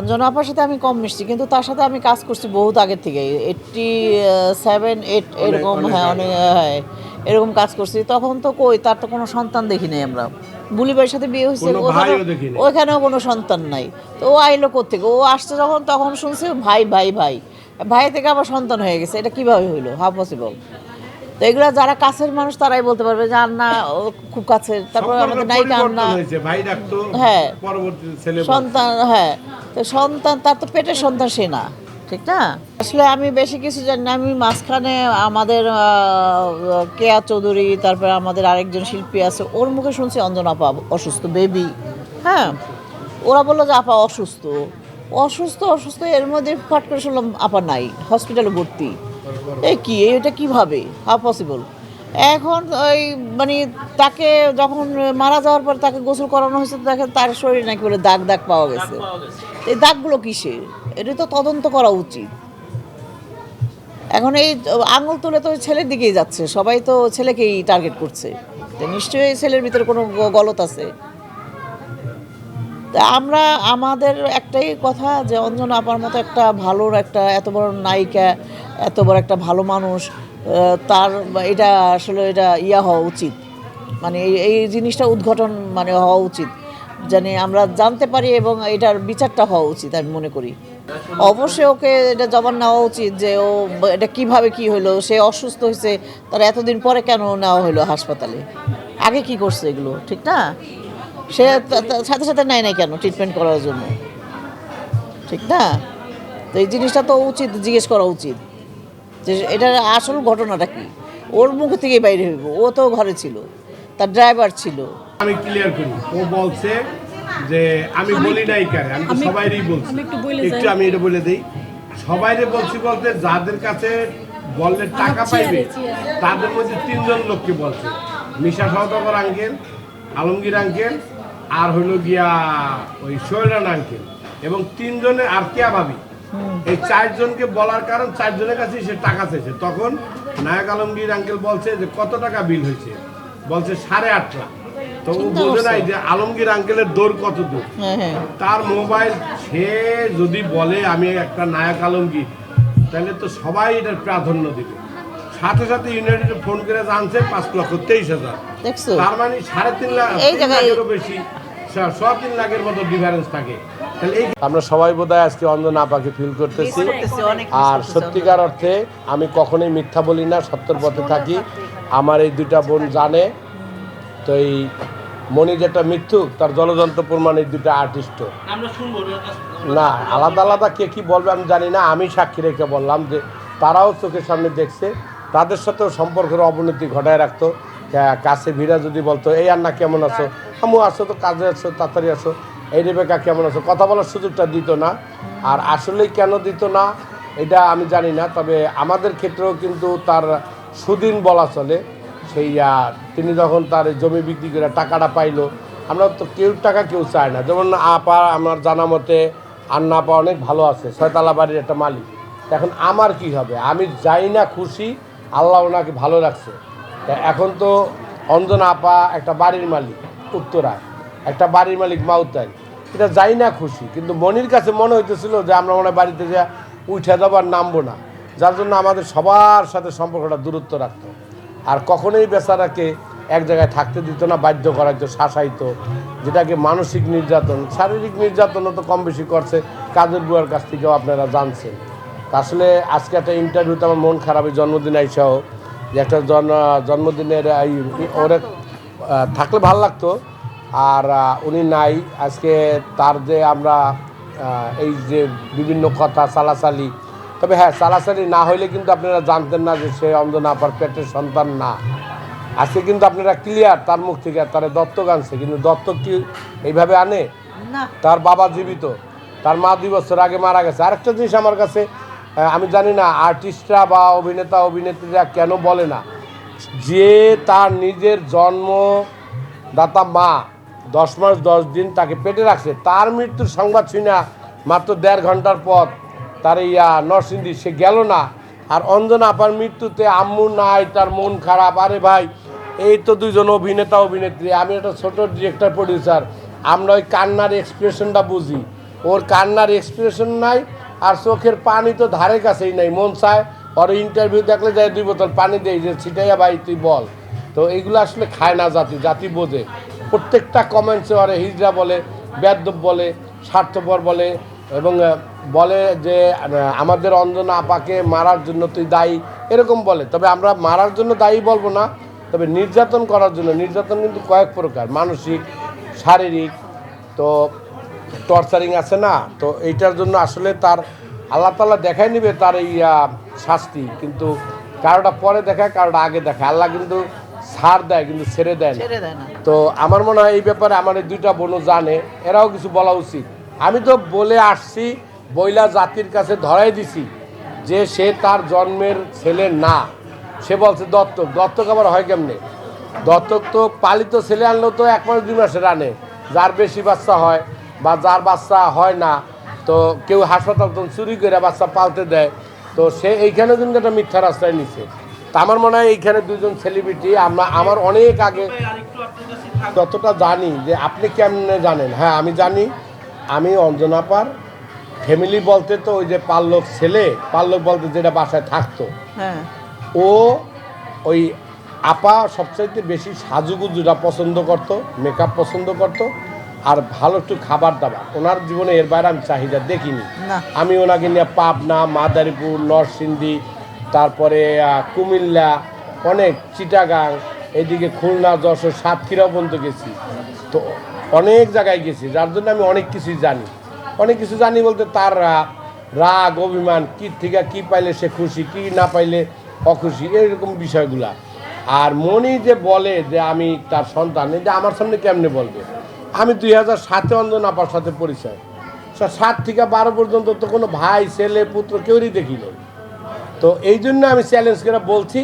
অঞ্জনা আপার সাথে আমি কম মিশছি কিন্তু তার সাথে আমি কাজ করছি বহুত আগের থেকে এইটটি সেভেন এইট এরকম হ্যাঁ অনেক হ্যাঁ এরকম কাজ করছি। তখন তো কই তার তো কোনো সন্তান দেখি নাই আমরা। বুলি ভাইয়ের সাথে বিয়ে হয়েছে। ওইখানেও কোনো সন্তান নাই। তো ও আইলো কোথেকে ও আসছে যখন তখন শুনছে ভাই ভাই ভাই। ভাই থেকে আবার সন্তান হয়ে গেছে। এটা কীভাবে হইল? হাউ পসিবল তো এগুলো যারা কাছের মানুষ তারাই বলতে পারবে যে আন্না খুব কাছের। তারপর আমাদের নায়িকা আন্না হ্যাঁ। সন্তান হ্যাঁ। তো সন্তান তার তো পেটের সন্তান সে না ঠিক না? আসলে আমি বেশি কিছু জানি না আমি মাঝখানে আমাদের কেয়া চৌধুরী তারপরে আমাদের আরেকজন শিল্পী আছে ওর মুখে শুনছি অঞ্জনা আপা অসুস্থ বেবি। হ্যাঁ? ওরা বলল যে আপা অসুস্থ। অসুস্থ অসুস্থ এর মধ্যে ফট করে শুনলাম আপা নাই হসপিটালে ভর্তি। এই কি? এটা কীভাবে? হাউ পসিবল এখন ওই মানে তাকে যখন মারা যাওয়ার পর তাকে গোসল করানো হয়েছে, দেখেন তার শরীরে নাকি বলে দাগ দাগ পাওয়া গেছে। এই দাগগুলো কিসের? এটা তো তদন্ত করা উচিত। এখন এই আঙুল তুলে তো ছেলের দিকেই যাচ্ছে। সবাই তো ছেলেকেই টার্গেট করছে। তো নিশ্চয়ই ছেলের ভিতরে কোনো গলত আছে। তা আমরা, আমাদের একটাই কথা যে অঞ্জন আপার মতো একটা ভালো একটা এত বড় নায়িকা এত বড় একটা ভালো মানুষ তার এটা আসলে এটা ইয়া হওয়া উচিত। মানে এই জিনিসটা উদ্ঘাটন মানে হওয়া উচিত। জানি আমরা জানতে পারি এবং এটার বিচারটা হওয়া উচিত আমি মনে করি। অবশ্যই ওকে এটা জবান নেওয়া উচিত যে ও এটা কীভাবে কি হলো, সে অসুস্থ হয়েছে, তার এতদিন পরে কেন নেওয়া হলো হাসপাতালে? আগে কি করছে এগুলো, ঠিক না? সে সাথে সাথে নেয় নাই কেন ট্রিটমেন্ট করার জন্য? ঠিক না? তো এই জিনিসটা তো উচিত, জিজ্ঞেস করা উচিত। যে এটার আসল ঘটনাটা কি? ওর মুখ থেকেই বাইরে হইব। ও তো ঘরে ছিল তার ড্রাইভার ছিল। আমি ক্লিয়ার করি ও বলছে যে আমি বলি নাই কারে আমি তো সবাইরই বলছি। আমি একটু বলে একটু আমি এটা বলে দিই। সবাইরে বলছি বলতে যাদের কাছে বললে টাকা পাইবে। তাদের মধ্যে তিনজন লোককে বলছে। মিশা সহদগর আঙ্কেল আলমগীর আঙ্কেল আর হইল গিয়া ওই শৈলান আঙ্কেল এবং তিনজনে আর কেয়া ভাবি? এই চারজনকে বলার কারণ চারজনের কাছে সে টাকা চাইছে। তখন নায়ক আলমগীর আঙ্কেল বলছে যে কত টাকা বিল হয়েছে? বলছে সাড়ে আট লাখ। তো ও বোঝে নাই যে আলমগীর আঙ্কেলের দৌড় কত দূর। হ্যাঁ হ্যাঁ। তার মোবাইল সে যদি বলে আমি একটা নায়ক আলমগীর তাহলে তো সবাই এটার প্রাধান্য দিবে। সাথে সাথে ইউনাইটেড ফোন করে জানছে পাঁচ লক্ষ তেইশ হাজার। তার মানে সাড়ে তিন লাখ বেশি স- সোয়া তিন লাখের মতো ডিফারেন্স থাকে। আমরা সবাই বোধহয় আজকে অঞ্জন আপাকে ফিল করতেছি আর সত্যিকার অর্থে আমি কখনোই মিথ্যা বলি না সত্যের পথে থাকি। আমার এই দুইটা বোন জানে। তো এই মণি যেটা মৃত্যু তার জলযন্ত্র প্রমাণ এই দুটা আর্টিস্ট না আলাদা আলাদা কে কি বলবে আমি জানি না আমি সাক্ষী রেখে বললাম যে তারাও চোখের সামনে দেখছে তাদের সাথেও সম্পর্কের অবনতি ঘটায় রাখতো। কাছে ভিড়া যদি বলতো এই আন্না কেমন আছো? আমু আসো তো কাজে আছো তাড়াতাড়ি আসো এই রেবেকা কেমন আছো? কথা বলার সুযোগটা দিত না। আর আসলেই কেন দিত না, এটা আমি জানি না। তবে আমাদের ক্ষেত্রেও কিন্তু তার সুদিন বলা চলে। সেই তিনি যখন তার জমি বিক্রি করে টাকাটা পাইলো, আমরা তো কেউ, টাকা কেউ চায় না। যেমন আপা, আমার জানা মতে আন্না আপা অনেক ভালো আছে, ছয়তলা বাড়ির একটা মালিক। এখন আমার কি হবে? আমি যাই না খুশি, আল্লাহ ওনাকে ভালো রাখছে। এখন তো অঞ্জনা আপা একটা বাড়ির মালিক, উত্তরায়। একটা বাড়ির মালিক মাউতায়। এটা যাই না খুশি। কিন্তু মনির কাছে মনে হইতেছিল যে আমরা মনে বাড়িতে যা উঠে যাব আর নামবো না। যার জন্য আমাদের সবার সাথে সম্পর্কটা দূরত্ব রাখতো। আর কখনোই বেচারাকে এক জায়গায় থাকতে দিত না, বাধ্য করার জন্য শাসাইতো যেটাকে মানসিক নির্যাতন, শারীরিক নির্যাতনও তো কম বেশি করছে কাজের বুয়ার কাছ থেকেও আপনারা জানছেন। আসলে আজকে একটা ইন্টারভিউতে আমার মন খারাপ এই জন্মদিন আইসাও। যে একটা জন জন্মদিনের ওরে থাকলে ভালো লাগতো। আর উনি নাই। আজকে তার যে আমরা এই যে বিভিন্ন কথা চালাচালি। তবে হ্যাঁ চালাচালি না হইলে কিন্তু আপনারা জানতেন না যে সে অন্ধ না পার পেটের সন্তান না। আজকে কিন্তু আপনারা ক্লিয়ার তার মুখ থেকে তার দত্তক আনছে। কিন্তু দত্তক কি এইভাবে আনে? তার বাবা জীবিত। তার মা দুই বছর আগে মারা গেছে। আরেকটা জিনিস আমার কাছে আমি জানি না আর্টিস্টরা বা অভিনেতা অভিনেত্রীরা কেন বলে না। যে তার নিজের জন্মদাতা মা দশ মাস, দশ দিন তাকে পেটে রাখছে। তার মৃত্যুর সংবাদ শুনে মাত্র দেড় ঘণ্টার পর তার ইয়া নরসিংদী, সে গেল না। আর অঞ্জনা আপার মৃত্যুতে আম্মু নাই, তার মন খারাপ। আরে ভাই, এই তো দুজন অভিনেতা, অভিনেত্রী। আমি একটা ছোট ডিরেক্টর প্রডিউসার আমরা ওই কান্নার এক্সপ্রেশনটা বুঝি। ওর কান্নার এক্সপ্রেশন নাই, আর চোখের পানি তো ধারে কাছেই নাই, মন চায় ওর ইন্টারভিউ দেখলে যায় দুই বোতল পানি দেয় যে, ছিটাইয়া ভাই, তুই বল। তো এইগুলো আসলে খায় না জাতি জাতি বোঝে। প্রত্যেকটা কমেন্টসে ওরে হিজড়া বলে বেদ্যপ বলে, স্বার্থপর বলে, এবং বলে যে আমাদের অঞ্জনা আপাকে মারার জন্য তুই দায়ী, এরকম বলে। তবে আমরা মারার জন্য দায়ী বলব না, তবে নির্যাতন করার জন্য, নির্যাতন কিন্তু কয়েক প্রকার, মানসিক, শারীরিক, তো টর্চারিং আছে না, তো এইটার জন্য আসলে তার আল্লাহ তালা দেখাই নিবে তার এই শাস্তি, কিন্তু কারোটা পরে দেখায়, কারোটা আগে দেখায়। আল্লাহ কিন্তু ছাড় দেয় কিন্তু ছেড়ে দেয় না। ছেড়ে দেয় না। তো আমার মনে হয় এই ব্যাপারে আমার এই দুইটা বোনও জানে এরাও কিছু বলা উচিত। আমি তো বলে আসছি বইলা জাতির কাছে ধরাই দিছি যে সে তার জন্মের ছেলে না। সে বলছে দত্তক। দত্তক আবার হয় কেমনে? দত্তক তো পালিত ছেলে আনলেও তো এক মাস দুই মাসে রানে যার বেশি বাচ্চা হয় বা যার বাচ্চা হয় না তো কেউ হাসপাতাল চুরি করে বাচ্চা পালতে দেয়। তো সে এইখানে কিন্তু একটা মিথ্যা রাস্তায় নিছে। তা আমার মনে হয় এইখানে দুজন সেলিব্রিটি আমরা আমার অনেক আগে যতটা জানি যে আপনি কেমনে জানেন। হ্যাঁ আমি জানি আমি অঞ্জনাপার ফ্যামিলি বলতে তো ওই যে পাল্লক ছেলে পাল্লক বলতে যেটা বাসায় থাকতো। হ্যাঁ। ও ওই আপা সবচাইতে বেশি সাজুগুজুরা পছন্দ করত মেকআপ পছন্দ করত আর ভালো একটু খাবার দাবার। ওনার জীবনে এর বাইরে আমি চাহিদা দেখিনি। আমি ওনাকে নিয়ে পাবনা মাদারীপুর নরসিংদী তারপরে কুমিল্লা, অনেক চিটাগাং, এদিকে খুলনা, যশোর সাতক্ষীরা পর্যন্ত গেছি। তো অনেক জায়গায় গেছি, যার জন্য আমি অনেক কিছুই জানি। অনেক কিছু জানি বলতে তার রাগ, অভিমান, কী থেকে কী পাইলে সে খুশি, কী না পাইলে অখুশি, এরকম বিষয়গুলা। আর মনি যে বলে যে আমি তার সন্তান, এটা আমার সামনে কেমনে বলবে? আমি দুই হাজার সাতে অঞ্জন আপার সাথে পরিচয়। সাত থেকে বারো পর্যন্ত তো কোনো ভাই, ছেলে, পুত্র কেউই দেখি তো এই জন্য আমি চ্যালেঞ্জ করে বলছি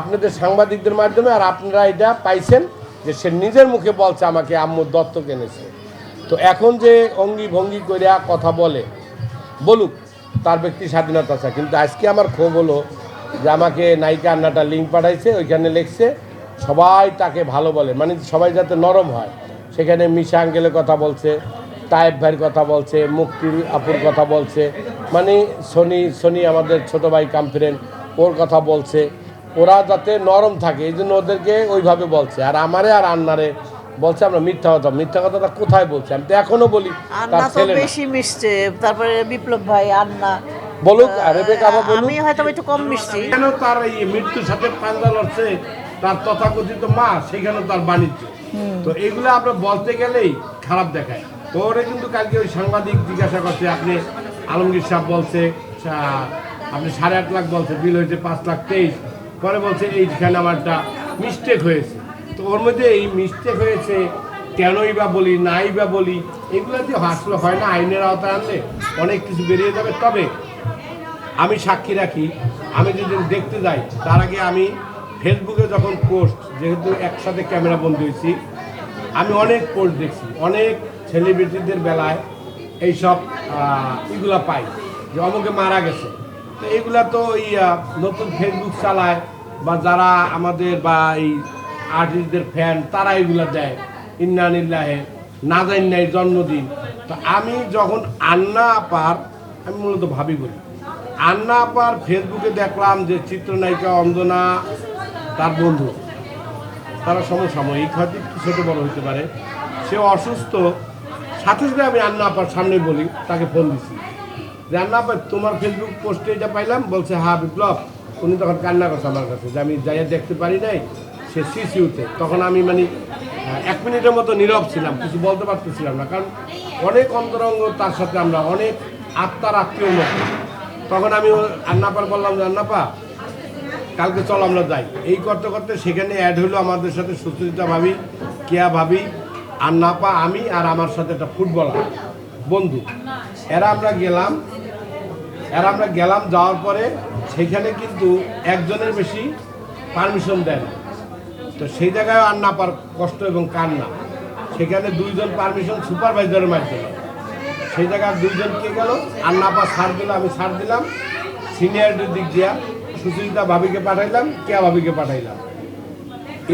আপনাদের সাংবাদিকদের মাধ্যমে আর আপনারা এটা পাইছেন যে সে নিজের মুখে বলছে আমাকে, আম্মু দত্ত কিনেছে তো এখন যে অঙ্গি ভঙ্গি করিয়া কথা বলে, বলুক, তার ব্যক্তি স্বাধীনতা আছে। কিন্তু আজকে আমার ক্ষোভ হলো যে আমাকে নায়িকা আন্নাটা লিঙ্ক পাঠাইছে, ওইখানে লিখছে, সবাই তাকে ভালো বলে মানে সবাই যাতে নরম হয়। সেখানে মিশা আঙ্গেলের কথা বলছে তায়েব ভাইয়ের কথা বলছে মুক্তির আপুর কথা বলছে মানে সনি সনি আমাদের ছোট ভাই কামফিরেন ওর কথা বলছে। ওরা যাতে নরম থাকে এই জন্য ওদেরকে ওইভাবে বলছে। আর আমারে আর আন্নারে বলছে আমরা মিথ্যা কথা মিথ্যা কথাটা কোথায় বলছি? আমি তো এখনও বলি আন্না তো বেশি মিশছে তারপরে বিপ্লব ভাই আন্না। বলুক আর রেবেকা বলুক। আমি হয়তো একটু কম মিশছি কেন তার এই মৃত্যুর সাথে পাঞ্জা লড়ছে? তার তথাকথিত মা সেখানে তার বাণিজ্য। তো এগুলো আমরা বলতে গেলেই খারাপ দেখায়। তো কিন্তু কালকে ওই সাংবাদিক জিজ্ঞাসা করছে, আপনি আলমগীর সাহেব বলছে আপনি সাড়ে আট লাখ বলছে, বিল হয়েছে পাঁচ লাখ তেইশ। পরে বলছে এইখানে আমার একটা মিস্টেক হয়েছে। তো ওর মধ্যে এই মিস্টেক হয়েছে, কেনই বা বলি, নাই বা বলি, এগুলো যে আসলে হয় না, আইনের আওতায় আনলে অনেক কিছু বেরিয়ে যাবে। তবে আমি সাক্ষী রাখি, আমি যদি দেখতে যাই, তার আগে আমি ফেসবুকে যখন পোস্ট যেহেতু একসাথে ক্যামেরা বন্দি হয়েছি, আমি অনেক পোস্ট দেখছি, অনেক সেলিব্রিটিদের বেলায় এইসব এগুলা পাই যে অমুকে মারা গেছে। তো এইগুলা তো ওই নতুন ফেসবুক চালায় বা যারা আমাদের বা এই আর্টিস্টদের ফ্যান তারা এগুলা দেয়। ইন্নানিল্লাহে না জানি নাই জন্মদিন। তো আমি যখন আন্না পার আমি মূলত ভাবি বলি, আন্না আপার ফেসবুকে দেখলাম যে চিত্রনায়িকা অঞ্জনা, তার বন্ধু। তারা সমসাময়িক, হয়তো একটু ছোটো বড় হতে পারে। সে অসুস্থ সাথে সাথে আমি আন্না আপার সামনে বলি, তাকে ফোন দিছি। যে আন্না আপা তোমার ফেসবুক পোস্টে এটা পাইলাম, বলছে হ্যাঁ বিপ্লব, উনি তখন কান্না করছে আমার কাছে, যে আমি যাইয়া দেখতে পারি নাই, সে সিসিউতে তখন আমি মানে এক মিনিটের মতো নীরব ছিলাম, কিছু বলতে পারতেছিলাম না, কারণ অনেক অন্তরঙ্গ, তার সাথে আমরা অনেক আত্মার আত্মীয় মতো তখন আমি আন্নাপার বললাম যে আন্নাপা কালকে চল, আমরা যাই। এই করতে করতে সেখানে অ্যাড হলো আমাদের সাথে সুচরিতা ভাবি, কেয়া ভাবি আন্নাপা আমি আর আমার সাথে একটা ফুটবলার বন্ধু। এরা আমরা গেলাম, এরা আমরা গেলাম, যাওয়ার পরে সেখানে কিন্তু একজনের বেশি পারমিশন দেয় না। তো সেই জায়গায় আর না পার কষ্ট এবং কার কান্না। সেখানে দুইজন পারমিশন সুপারভাইজারের মাধ্যমে। সেই জায়গায় দুইজন কে গেল, আর না পা সার দিল, আমি সার দিলাম। সিনিয়রদের দিক দিয়া সুচরিতা ভাবিকে পাঠাইলাম, কেয়া ভাবিকে পাঠাইলাম।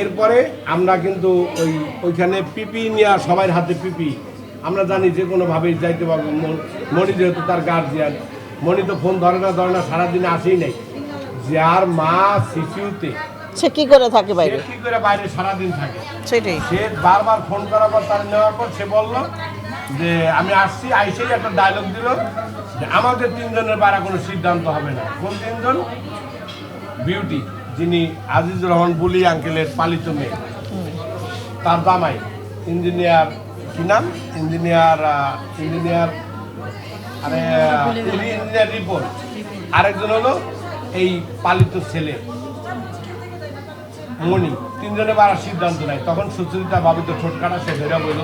এরপরে আমরা কিন্তু ওই ওইখানে পিপি নেওয়া সবার হাতে পিপি। আমরা জানি যে কোনোভাবেই যাইতে পারব মণি যেহেতু তার গার্জিয়ান মণি তো ফোন ধরে না ধরে না সারাদিনে আসেই নাই। যার মা সিসিউতে সে কি করে থাকে বাইরে? কি করে বাইরে সারাদিন থাকে? সেটাই। সে বারবার ফোন করার পর তার নেওয়ার পর সে বলল যে আমি আসছি। আইসেই একটা ডায়লগ দিল যে আমাদের তিনজনের বাইরে কোনো সিদ্ধান্ত হবে না। কোন তিনজন? বিউটি যিনি আজিজুর রহমান বুলি আঙ্কেলের পালিত মেয়ে। তার দামাই ইঞ্জিনিয়ার কি নাম? ইঞ্জিনিয়ার ইঞ্জিনিয়ার আরে ইঞ্জিনিয়ার রিপোর্ট আরেকজন হলো এই পালিত ছেলে মণি। তিনজনে বাড়ার সিদ্ধান্ত নেয়। তখন সুচরিতা ভাবি তো ছোটকাটা সে ধরে বলল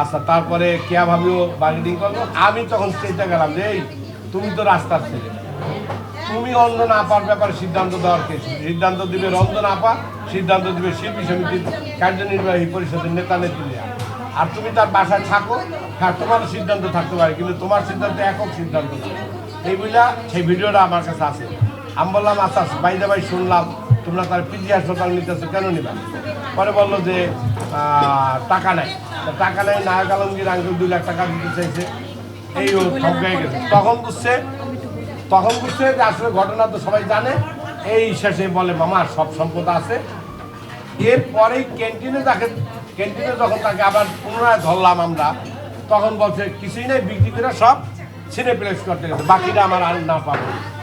আচ্ছা তারপরে কেয়া ভাবিও বার্গেনিং করল? আমি তখন স্টেজে গেলাম যে এই তুমি তো রাস্তার ছেলে। তুমি রঞ্জন আপার ব্যাপারে সিদ্ধান্ত দেওয়ার কে সিদ্ধান্ত দিবে রঞ্জন আপা সিদ্ধান্ত দিবে শিল্পী সমিতির কার্যনির্বাহী পরিষদের নেতা নেত্রীরা। আর তুমি তার বাসায় থাকো হ্যাঁ তোমার সিদ্ধান্ত থাকতে পারে, কিন্তু তোমার সিদ্ধান্ত একক সিদ্ধান্ত নয়। এই বুঝলা সেই ভিডিওটা আমার কাছে আছে। আমি বললাম আচ্ছা বাইদে ভাই শুনলাম তোমরা তার পিজি হাসপাতাল নিতেছো, কেন নিবা? পরে বলল যে টাকা নাই। টাকা নেই, নায়ক আলমগীর আঙ্কেল দুই লাখ টাকা দিতে চাইছে। এই ও ঠকাই গেছে। তখন বুঝছে তখন বুঝছে যে আসলে ঘটনা তো সবাই জানে। এই শেষে বলে, মামা, সব সম্পদ আছে। এরপরেই ক্যান্টিনে তাকে ক্যান্টিনে যখন তাকে আবার পুনরায় ধরলাম আমরা, তখন বলছে, কিছুই নেই, বিক্রি করে সব প্লেস করতে গেছে বাকিটা আমার আর না পাবো।